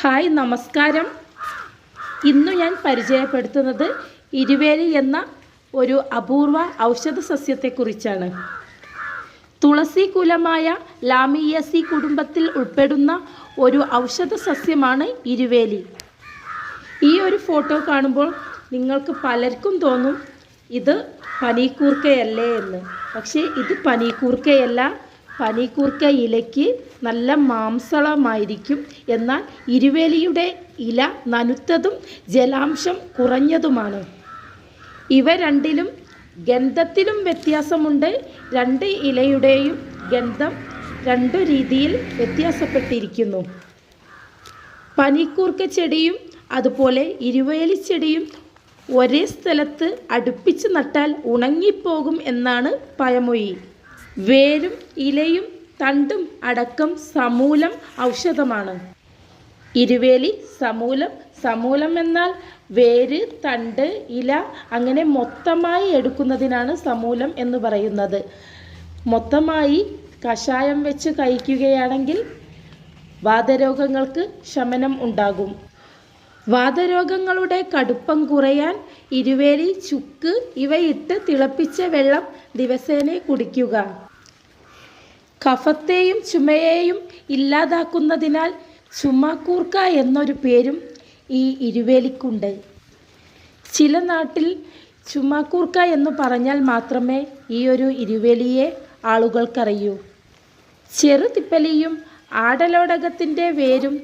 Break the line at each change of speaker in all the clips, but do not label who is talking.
Hi നമസ്കാരം. ഇന്നു ഞാൻ പരിചയപ്പെടുത്തുന്നത് ഇരുവേലി എന്ന ഒരു അപൂർവ ഔഷധ സസ്യത്തെക്കുറിച്ചാണ്. തുളസി കുലമായ ലാമിയസി കുടുംബത്തിൽ ഉൾപ്പെടുന്ന ഒരു ഔഷധ സസ്യമാണ് ഇരുവേലി. ഈ ഒരു ഫോട്ടോ കാണുമ്പോൾ നിങ്ങൾക്ക് പലർക്കും തോന്നും ഇത് പനിക്കൂർക്കയല്ലേ എന്ന്. പക്ഷേ ഇത് പനിക്കൂർക്കയല്ല. പനിക്കൂർക്ക ഇലയ്ക്ക് നല്ല മാംസളമായിരിക്കും. എന്നാൽ ഇരുവേലിയുടെ ഇല നനുത്തതും ജലാംശം കുറഞ്ഞതുമാണ്. ഇവ രണ്ടിലും ഗന്ധത്തിലും വ്യത്യാസമുണ്ട്. രണ്ട് ഇലയുടെയും ഗന്ധം രണ്ടു രീതിയിൽ വ്യത്യാസപ്പെട്ടിരിക്കുന്നു. പനിക്കൂർക്ക ചെടിയും അതുപോലെ ഇരുവേലി ചെടിയും ഒരേ സ്ഥലത്ത് അടുപ്പിച്ച് നട്ടാൽ ഉണങ്ങിപ്പോകും എന്നാണ് പഴമൊഴി. വേരും ഇലയും തണ്ടും അടക്കം സമൂലം ഔഷധമാണ്. ഇരുവേലി സമൂലം സമൂലം എന്നാൽ വേര് തണ്ട് ഇല അങ്ങനെ മൊത്തമായി എടുക്കുന്നതിനാണ് സമൂലം എന്ന് പറയുന്നത്. മൊത്തമായി കഷായം വെച്ച് കഴിക്കുകയാണെങ്കിൽ വാതരോഗങ്ങൾക്ക് ശമനം ഉണ്ടാകും. വാതരോഗങ്ങളുടെ കടുപ്പം കുറയാൻ ഇരുവേലി ചുക്ക് ഇവയിട്ട് തിളപ്പിച്ച വെള്ളം ദിവസേന കുടിക്കുക. കഫത്തെയും ചുമയെയും ഇല്ലാതാക്കുന്നതിനാൽ ചുമക്കൂർക്ക എന്നൊരു പേരും ഈ ഇരുവേലിക്കുണ്ട്. ചില നാട്ടിൽ ചുമക്കൂർക്ക എന്ന് പറഞ്ഞാൽ മാത്രമേ ഈ ഒരു ഇരുവേലിയെ ആളുകൾക്കറിയൂ. ചെറുതിപ്പലിയും ആടലോടകത്തിന്റെ വേരും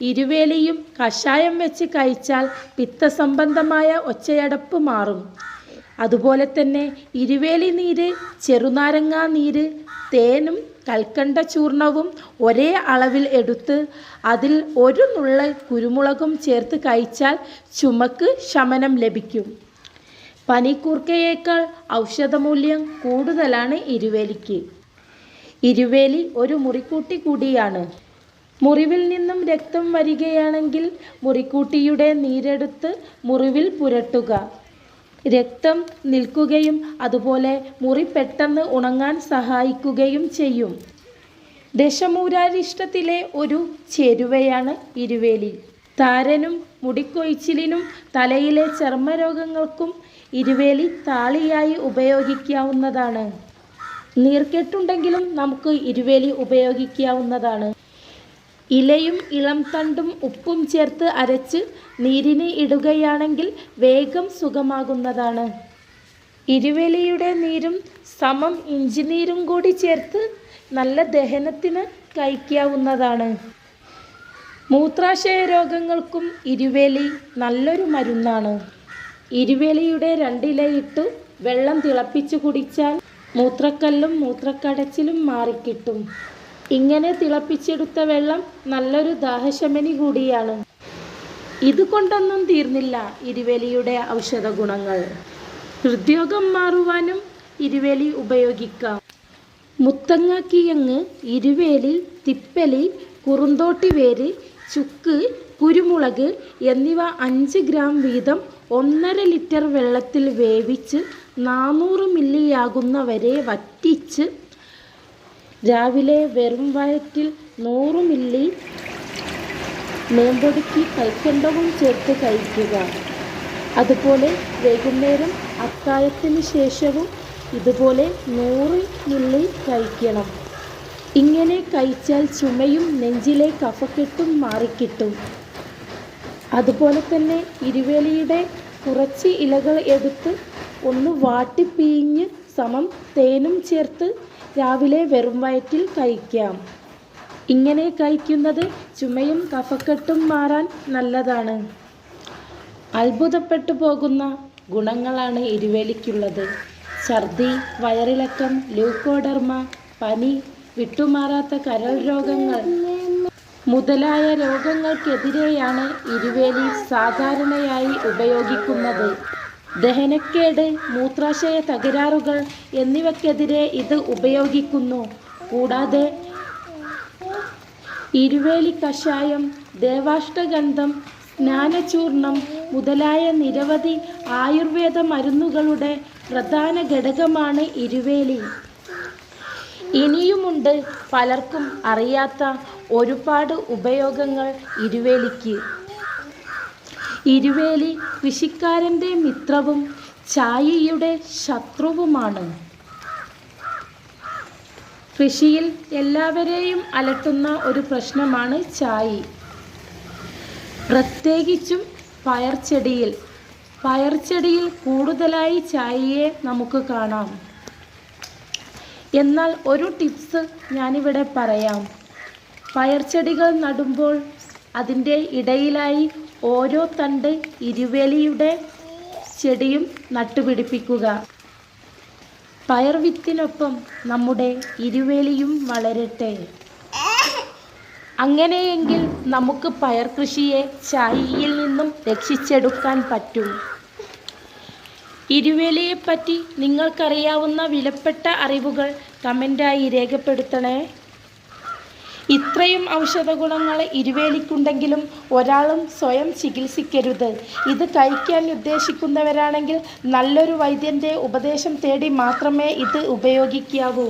ഇരുവേലിയും കഷായം വെച്ച് കഴിച്ചാൽ പിത്തസംബന്ധമായ ഒച്ചയടപ്പ് മാറും. അതുപോലെ തന്നെ ഇരുവേലി നീര് ചെറുനാരങ്ങാ നീര് തേനും കൽക്കണ്ട ചൂർണവും ഒരേ അളവിൽ എടുത്ത് അതിൽ ഒരു നുള്ള കുരുമുളകും ചേർത്ത് കഴിച്ചാൽ ചുമക്ക് ശമനം ലഭിക്കും. പനിക്കൂർക്കയേക്കാൾ ഔഷധമൂല്യം കൂടുതലാണ് ഇരുവേലിക്ക്. ഇരുവേലി ഒരു മുറിക്കൂട്ടി കൂടിയാണ്. മുറിവിൽ നിന്നും രക്തം വരികയാണെങ്കിൽ മുറിക്കൂട്ടിയുടെ നീരെടുത്ത് മുറിവിൽ പുരട്ടുക. രക്തം നിൽക്കുകയും അതുപോലെ മുറി പെട്ടെന്ന് ഉണങ്ങാൻ സഹായിക്കുകയും ചെയ്യും. ദശമൂരാരിഷ്ടത്തിലെ ഒരു ചേരുവയാണ് ഇരുവേലി. താരനും മുടിക്കൊഴിച്ചിലിനും തലയിലെ ചർമ്മരോഗങ്ങൾക്കും ഇരുവേലി താളിയായി ഉപയോഗിക്കാവുന്നതാണ്. നീർക്കെട്ടുണ്ടെങ്കിലും നമുക്ക് ഇരുവേലി ഉപയോഗിക്കാവുന്നതാണ്. ഇലയും ഇളം തണ്ടും ഉപ്പും ചേർത്ത് അരച്ച് നീരിന് ഇടുകയാണെങ്കിൽ വേഗം സുഖമാകുന്നതാണ്. ഇരുവേലിയുടെ നീരും സമം ഇഞ്ചിനീരും കൂടി ചേർത്ത് നല്ല ദഹനത്തിന് കഴിക്കാവുന്നതാണ്. മൂത്രാശയ രോഗങ്ങൾക്കും ഇരുവേലി നല്ലൊരു മരുന്നാണ്. ഇരുവേലിയുടെ രണ്ടിലയിട്ട് വെള്ളം തിളപ്പിച്ച് കുടിച്ചാൽ മൂത്രക്കല്ലും മൂത്രക്കടച്ചിലും മാറിക്കിട്ടും. ഇങ്ങനെ തിളപ്പിച്ചെടുത്ത വെള്ളം നല്ലൊരു ദാഹശമനി കൂടിയാണ്. ഇതുകൊണ്ടൊന്നും തീർന്നില്ല ഇരുവേലിയുടെ ഔഷധ ഗുണങ്ങൾ. ഹൃദ്രോഗം മാറുവാനും ഇരുവേലി ഉപയോഗിക്കാം. മുത്തങ്ങാക്കിയങ്ങ് ഇരുവേലി തിപ്പലി കുറുന്തോട്ടി വേര് ചുക്ക് കുരുമുളക് എന്നിവ അഞ്ച് ഗ്രാം വീതം ഒന്നര ലിറ്റർ വെള്ളത്തിൽ വേവിച്ച് നാനൂറ് മില്ലിയാകുന്നവരെ വറ്റിച്ച് രാവിലെ വെറും വയറ്റിൽ നൂറ് മില്ലി മേമ്പൊടുക്കി കൽക്കണ്ടവും ചേർത്ത് കഴിക്കുക. അതുപോലെ വൈകുന്നേരം അത്തായത്തിന് ശേഷവും ഇതുപോലെ നൂറ് മില്ലി കഴിക്കണം. ഇങ്ങനെ കഴിച്ചാൽ ചുമയും നെഞ്ചിലെ കഫക്കെട്ടും മാറിക്കിട്ടും. അതുപോലെ തന്നെ ഇരുവേലിയുടെ കുറച്ച് ഇലകൾ എടുത്ത് ഒന്ന് വാട്ടിപ്പിഴിഞ്ഞ് സമം തേനും ചേർത്ത് രാവിലെ വെറും വയറ്റിൽ കഴിക്കാം. ഇങ്ങനെ കഴിക്കുന്നത് ചുമയും കഫക്കെട്ടും മാറാൻ നല്ലതാണ്. അത്ഭുതപ്പെട്ടു പോകുന്ന ഗുണങ്ങളാണ് ഇരുവേലിക്കുള്ളത് ഛർദി വയറിളക്കം ലൂക്കോഡർമ പനി വിട്ടുമാറാത്ത കരൾ രോഗങ്ങൾ മുതലായ രോഗങ്ങൾക്കെതിരെയാണ് ഇരുവേലി സാധാരണയായി ഉപയോഗിക്കുന്നത്. ദഹനക്കേട് മൂത്രാശയ തകരാറുകൾ എന്നിവയ്ക്കെതിരെ ഇത് ഉപയോഗിക്കുന്നു. കൂടാതെ ഇരുവേലി കഷായം ദേവാഷ്ടഗന്ധം സ്നാനചൂർണം മുതലായ നിരവധി ആയുർവേദ മരുന്നുകളുടെ പ്രധാന ഘടകമാണ് ഇരുവേലി. ഇനിയുമുണ്ട് പലർക്കും അറിയാത്ത ഒരുപാട് ഉപയോഗങ്ങൾ ഇരുവേലിക്ക്. ഇരുവേലി കൃഷിക്കാരന്റെ മിത്രവും ചായയുടെ ശത്രുവുമാണ്. കൃഷിയിൽ എല്ലാവരെയും അലട്ടുന്ന ഒരു പ്രശ്നമാണ് ചായ. പ്രത്യേകിച്ചും പയർച്ചെടിയിൽ. പയർച്ചെടിയിൽ കൂടുതലായി ചായയെ നമുക്ക് കാണാം. എന്നാൽ ഒരു ടിപ്സ് ഞാനിവിടെ പറയാം. പയർച്ചെടികൾ നടുമ്പോൾ അതിന്റെ ഇടയിലായി ഓരോ തണ്ട് ഇരുവേലിയുടെ ചെടിയും നട്ടുപിടിപ്പിക്കുക. പയർ വിത്തിനൊപ്പം നമ്മുടെ ഇരുവേലിയും വളരട്ടെ. അങ്ങനെയെങ്കിൽ നമുക്ക് പയർ കൃഷിയെ ചായയിൽ നിന്നും രക്ഷിച്ചെടുക്കാൻ പറ്റും. ഇരുവേലിയെപ്പറ്റി നിങ്ങൾക്കറിയാവുന്ന വിലപ്പെട്ട അറിവുകൾ കമന്റായി രേഖപ്പെടുത്തണേ. ഇത്രയും ഔഷധ ഗുണങ്ങൾ ഇരുവേലിക്കുണ്ടെങ്കിലും ഒരാളും സ്വയം ചികിത്സിക്കരുത്. ഇത് കഴിക്കാൻ ഉദ്ദേശിക്കുന്നവരാണെങ്കിൽ നല്ലൊരു വൈദ്യന്റെ ഉപദേശം തേടി മാത്രമേ ഇത് ഉപയോഗിക്കാവൂ.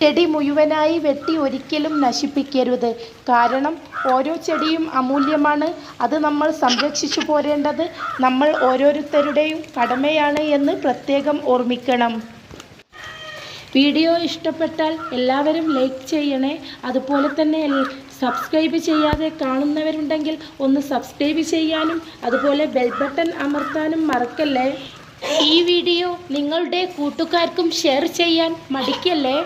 ചെടി മുഴുവനായി വെട്ടി ഒരിക്കലും നശിപ്പിക്കരുത്. കാരണം ഓരോ ചെടിയും അമൂല്യമാണ്. അത് നമ്മൾ സംരക്ഷിച്ചു പോരേണ്ടത് നമ്മൾ ഓരോരുത്തരുടെയും കടമയാണ് എന്ന് പ്രത്യേകം ഓർമ്മിക്കണം. വീഡിയോ ഇഷ്ടപ്പെട്ടാൽ എല്ലാവരും ലൈക്ക് ചെയ്യണേ. അതുപോലെ തന്നെ സബ്സ്ക്രൈബ് ചെയ്യാതെ കാണുന്നവരുണ്ടെങ്കിൽ ഒന്ന് സബ്സ്ക്രൈബ് ചെയ്യാനും അതുപോലെ ബെൽ ബട്ടൺ അമർത്താനും മറക്കല്ലേ? ഈ വീഡിയോ നിങ്ങളുടെ കൂട്ടുകാർക്കും ഷെയർ ചെയ്യാൻ മടിക്കല്ലേ?